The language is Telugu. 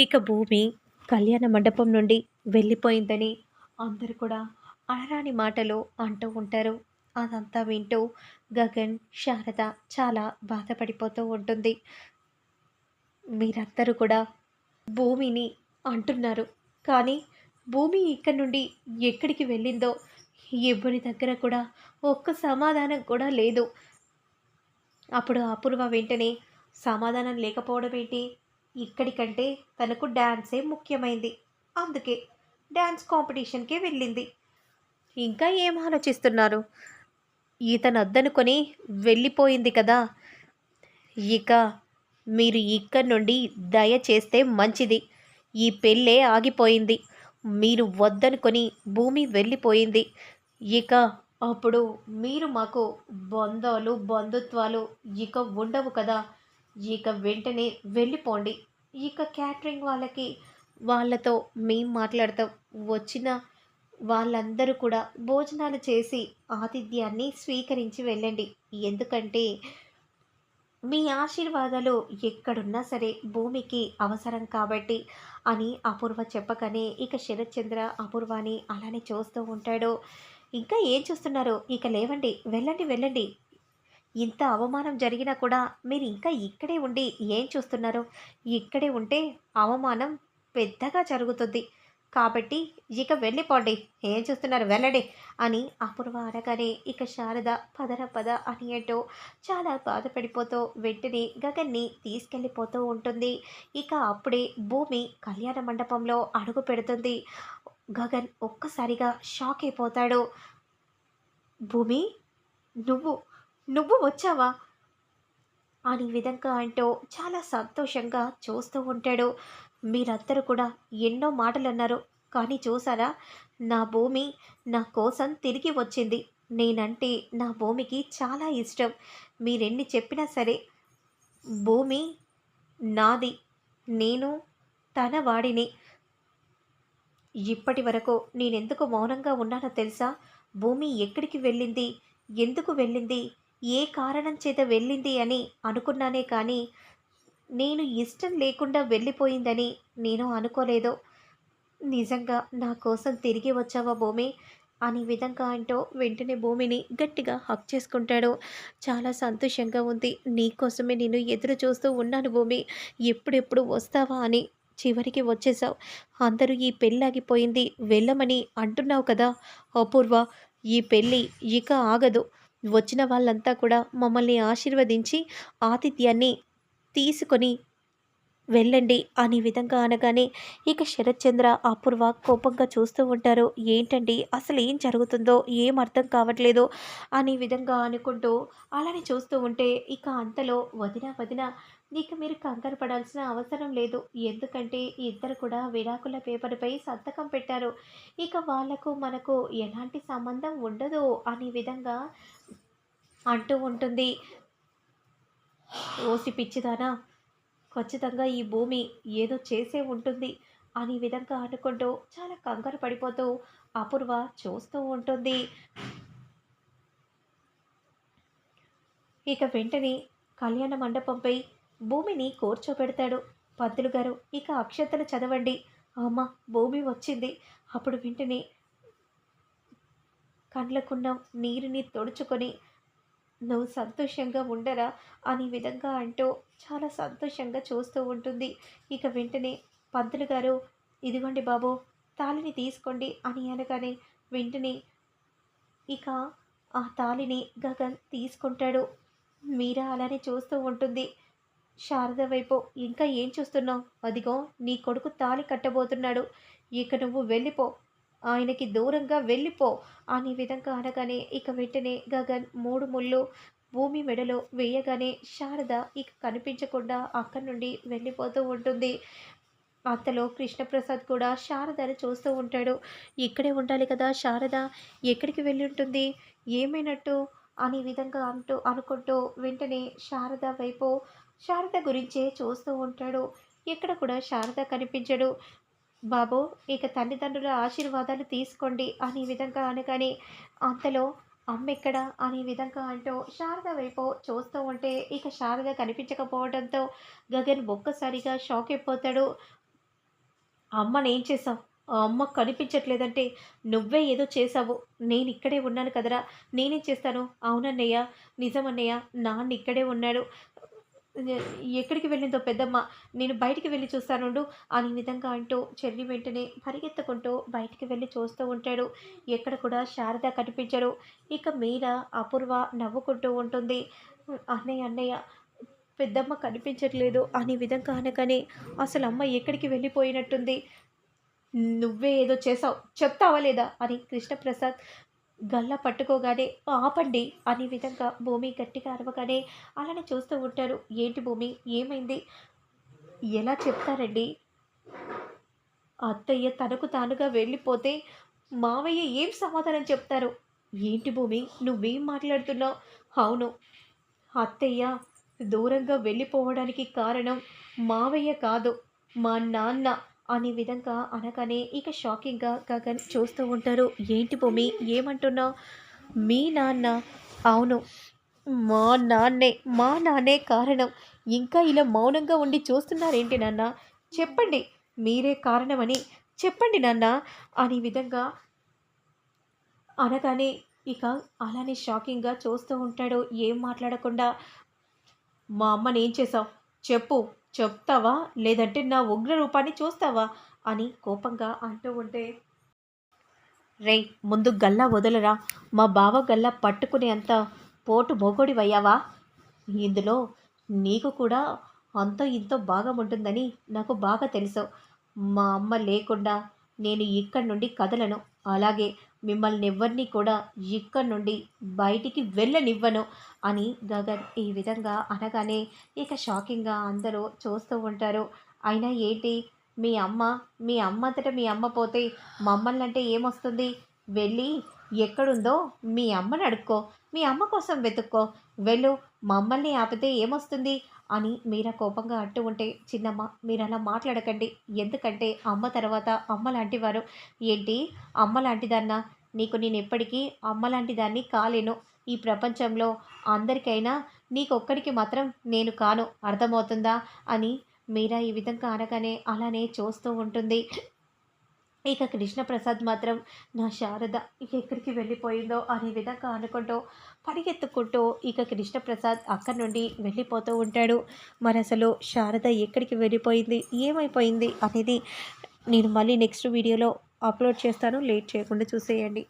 ఇక భూమి కళ్యాణ మండపం నుండి వెళ్ళిపోయిందని అందరూ కూడా అనరాని మాటలు అంటూ ఉంటారు. అదంతా వింటూ గగన్ శారద చాలా బాధపడిపోతూ ఉంటుంది. మీరందరూ కూడా భూమిని అంటున్నారు. కానీ భూమి ఇక్కడి నుండి ఎక్కడికి వెళ్ళిందో ఎవరి దగ్గర కూడా ఒక్క సమాధానం కూడా లేదు. అప్పుడు అపూర్వ వెంటనే సమాధానం లేకపోవడం ఏంటి? ఇక్కడికంటే తనకు డ్యాన్సే ముఖ్యమైంది. అందుకే డ్యాన్స్ కాంపిటీషన్కే వెళ్ళింది. ఇంకా ఏం ఆలోచిస్తున్నారు? ఈతను వద్దనుకొని వెళ్ళిపోయింది కదా. ఇక మీరు ఇక్కడి నుండి దయ చేస్తే మంచిది. ఈ పెళ్ళే ఆగిపోయింది. మీరు వద్దనుకొని భూమి వెళ్ళిపోయింది. ఇక అప్పుడు మీరు మాకు బంధాలు బంధుత్వాలు ఇక ఉండవు కదా. ఇక వెంటనే వెళ్ళిపోండి. ఇక క్యాటరింగ్ వాళ్ళకి వాళ్ళతో మేం మాట్లాడతాం. వచ్చిన వాళ్ళందరూ కూడా భోజనాలు చేసి ఆతిథ్యాన్ని స్వీకరించి వెళ్ళండి. ఎందుకంటే మీ ఆశీర్వాదాలు ఎక్కడున్నా సరే భూమికి అవసరం కాబట్టి అని అపూర్వ చెప్పగానే ఇక శరత్చంద్ర అపూర్వాని అలానే చూస్తూ ఉంటాడు. ఇంకా ఏం చూస్తున్నారు? ఇక లేవండి. వెళ్ళండి వెళ్ళండి. ఇంత అవమానం జరిగినా కూడా మీరు ఇంకా ఇక్కడే ఉండి ఏం చూస్తున్నారు? ఇక్కడే ఉంటే అవమానం పెద్దగా జరుగుతుంది. కాబట్టి ఇక వెళ్ళిపోండి. ఏం చూస్తున్నారు? వెళ్ళండి అని అపూర్వ అనగానే ఇక శారద పదర పద అని ఏంటో చాలా బాధపడిపోతూ వెంటనే గగన్ని తీసుకెళ్ళిపోతూ ఉంటుంది. ఇక అప్పుడే భూమి కళ్యాణ మండపంలో అడుగు పెడుతుంది. గగన్ ఒక్కసారిగా షాక్ అయిపోతాడు. భూమి నువ్వు నువ్వు వచ్చావా? అని విధంగా అంటూ చాలా సంతోషంగా చూస్తూ ఉంటాడు. మీరందరూ కూడా ఎన్నో మాటలు అన్నారు కానీ చూసారా నా భూమి నా కోసం తిరిగి వచ్చింది. నేనంటే నా భూమికి చాలా ఇష్టం. మీరెన్ని చెప్పినా సరే భూమి నాది. నేను తన వాడిని. ఇప్పటి వరకు నేనెందుకు మౌనంగా ఉన్నానో తెలుసా? భూమి ఎక్కడికి వెళ్ళింది? ఎందుకు వెళ్ళింది? ఏ కారణం చేత వెళ్ళింది అని అనుకున్నానే కానీ నేను ఇష్టం లేకుండా వెళ్ళిపోయిందని నేను అనుకోలేదు. నిజంగా నా కోసం తిరిగి వచ్చావా భూమి? అని విధంగా అంటూ వెంటనే భూమిని గట్టిగా హక్ చేసుకుంటాడు. చాలా సంతోషంగా ఉంది. నీకోసమే నేను ఎదురు చూస్తూ ఉన్నాను భూమి. ఎప్పుడెప్పుడు వస్తావా అని చివరికి వచ్చేసావు అందరూ ఈ పెళ్ళాగిపోయింది వెళ్ళమని అంటున్నావు కదా అపూర్వ. ఈ పెళ్ళి ఇక ఆగదు. వచ్చిన వాళ్ళంతా కూడా మమ్మల్ని ఆశీర్వదించి ఆతిథ్యాన్ని తీసుకొని వెళ్ళండి అనే విధంగా అనగానే ఇక శరత్చంద్ర అపూర్వ కోపంగా చూస్తూ ఉంటారు. ఏంటండి? అసలు ఏం జరుగుతుందో? ఏం అర్థం కావట్లేదు అనే విధంగా అనుకుంటూ అలానే చూస్తూ ఉంటే ఇక అంతలో వదిన వదిన ఇక మీరు కంగారు పడాల్సిన అవసరం లేదు. ఎందుకంటే ఇద్దరు కూడా విడాకుల పేపర్పై సంతకం పెట్టారు. ఇక వాళ్ళకు మనకు ఎలాంటి సంబంధం ఉండదు అనే విధంగా అంటూ ఉంటుంది. ఓసి పిచ్చిదానా ఖచ్చితంగా ఈ భూమి ఏదో చేసే ఉంటుంది అనే విధంగా అనుకుంటూ చాలా కంగారు పడిపోతూ అపూర్వ చూస్తూ ఉంటుంది. ఇక వెంటనే కళ్యాణ మండపంపై భూమిని కూర్చోబెడతాడు. పంతులు గారు ఇక అక్షతలు చదవండి. అమ్మ భూమి వచ్చింది. అప్పుడు వెంటనే కండ్లకున్న నీరుని తొడుచుకొని నువ్వు సంతోషంగా ఉండరా? అనే విధంగా అంటూ చాలా సంతోషంగా చూస్తూ ఉంటుంది. ఇక వెంటనే పంతులు గారు ఇదిగోండి బాబు తాళిని తీసుకోండి అని అనగానే వెంటనే ఇక ఆ తాళిని గగన్ తీసుకుంటాడు. మీరా అలానే చూస్తూ ఉంటుంది. శారద వైపు ఇంకా ఏం చూస్తున్నావు? అదిగో నీ కొడుకు తాళి కట్టబోతున్నాడు. ఇక నువ్వు వెళ్ళిపో. ఆయనకి దూరంగా వెళ్ళిపో అనే విధంగా అనగానే ఇక వెంటనే గగన్ మూడు ముళ్ళు భూమి మెడలో వేయగానే శారద ఇక కనిపించకుండా అక్కడి నుండి వెళ్ళిపోతూ ఉంటుంది. అంతలో కృష్ణప్రసాద్ కూడా శారదను చూస్తూ ఉంటాడు. ఇక్కడే ఉండాలి కదా శారద. ఎక్కడికి వెళ్ళి ఉంటుంది? ఏమైనట్టు? అనే విధంగా అంటూ అనుకుంటూ వెంటనే శారద వైపు శారద గురించే చూస్తూ ఉంటాడు. ఎక్కడ కూడా శారద కనిపించడు. బాబు ఇక తల్లిదండ్రుల ఆశీర్వాదాలు తీసుకోండి అనే విధంగా అనగానే అంతలో అమ్మెక్కడ? అనే విధంగా అంటూ శారద వైపు చూస్తూ ఉంటే ఇక శారద కనిపించకపోవడంతో గగన్ ఒక్కసారిగా షాక్ అయిపోతాడు. అమ్మని ఏం చేసావు అమ్మ కనిపించట్లేదంటే నువ్వే ఏదో చేసావు నేను ఇక్కడే ఉన్నాను కదరా. నేనేం చేస్తాను? అవునన్నయ్య నిజమన్నయ్య నాన్న ఇక్కడే ఉన్నాడు. ఎక్కడికి వెళ్ళిందో పెద్దమ్మ నేను బయటికి వెళ్ళి చూస్తానుండు. అనే విధంగా అంటూ చెల్లి వెంటనే పరిగెత్తుకుంటూ బయటికి వెళ్ళి చూస్తూ ఉంటాడు. ఎక్కడ కూడా శారద కనిపించడు. ఇక మీర అపూర్వ నవ్వుకుంటూ ఉంటుంది. అన్నయ్య అన్నయ్య పెద్దమ్మ కనిపించట్లేదు అనే విధంగా అనగానే అసలు అమ్మ ఎక్కడికి వెళ్ళిపోయినట్టుంది? నువ్వే ఏదో చేసావు చెప్తావా లేదా? అని కృష్ణప్రసాద్ గల్లా పట్టుకోగానే ఆపండి అనే విధంగా భూమి గట్టిగా అరవగానే అలానే చూస్తూ ఉంటారు. ఏంటి భూమి? ఏమైంది? ఎలా చెప్తారండి? అత్తయ్య తనకు తానుగా వెళ్ళిపోతే మావయ్య ఏం సమాధానం చెప్తారు? ఏంటి భూమి? నువ్వేం మాట్లాడుతున్నావు? అవును. అత్తయ్య దూరంగా వెళ్ళిపోవడానికి కారణం మావయ్య కాదు. మా నాన్న అనే విధంగా అనగానే ఇక షాకింగ్గా గగన్ చూస్తూ ఉంటారు. ఏంటి భూమి? ఏమంటున్నావు మీ నాన్న. అవును. మా నాన్నే. మా నాన్నే కారణం. ఇంకా ఇలా మౌనంగా ఉండి చూస్తున్నారేంటి నాన్న? చెప్పండి. మీరే కారణమని. చెప్పండి నాన్న. అనే విధంగా అనగానే ఇక అలానే షాకింగ్గా చూస్తూ ఉంటాడు. ఏం మాట్లాడకుండా మా అమ్మని ఏం చేసావు చెప్పు. చెప్తావా? లేదంటే నా ఉగ్ర రూపాన్ని చూస్తావా? అని కోపంగా అంటూ ఉంటే రేయ్ ముందు గల్లా వదలరా. మా బావ గల్లా పట్టుకునే అంత పోటు మొగోడివయ్యావా? ఇందులో నీకు కూడా అంతో ఇంతో బాగా ఉంటుందని నాకు బాగా తెలుసు. మా అమ్మ లేకుండా నేను ఇక్కడి నుండి కదలను. అలాగే మిమ్మల్ని ఎవరిని కూడా ఇక్కడి నుండి బయటికి వెళ్ళనివ్వను అని గగన్ ఈ విధంగా అనగానే ఇక షాకింగ్గా అందరూ చూస్తూ ఉంటారు. అయినా ఏంటి? మీ అమ్మ మీ అమ్మ అంతటా మీ అమ్మ పోతే మమ్మల్ని అంటే ఏమొస్తుంది? వెళ్ళి ఎక్కడుందో మీ అమ్మని అడుక్కో మీ అమ్మ కోసం వెతుక్కో. వెళ్ళు మమ్మల్ని ఆపితే ఏమొస్తుంది? అని మీరా కోపంగా అంటూ ఉంటే చిన్నమ్మ మీరు అలా మాట్లాడకండి. ఎందుకంటే అమ్మ తర్వాత అమ్మ లాంటివారు. ఏంటి? అమ్మ లాంటిదన్నా? నీకు నేను ఎప్పటికీ అమ్మ లాంటిదాన్ని కాలేను. ఈ ప్రపంచంలో అందరికైనా నీకొక్కడికి మాత్రం నేను కాను. అర్థమవుతుందా? అని మీరా ఈ విధంగా అనగానే అలానే చూస్తూ ఉంటుంది. ఇక కృష్ణప్రసాద్ మాత్రం నా శారద ఎక్కడికి వెళ్ళిపోయిందో అనే విధంగా అనుకుంటూ పరిగెత్తుకుంటూ ఇక కృష్ణప్రసాద్ అక్కడి నుండి వెళ్ళిపోతూ ఉంటాడు. మరి అసలు శారద ఎక్కడికి వెళ్ళిపోయింది? ఏమైపోయింది? అనేది నేను మళ్ళీ నెక్స్ట్ వీడియోలో అప్లోడ్ చేస్తాను. లేట్ చేయకుండా చూసేయండి.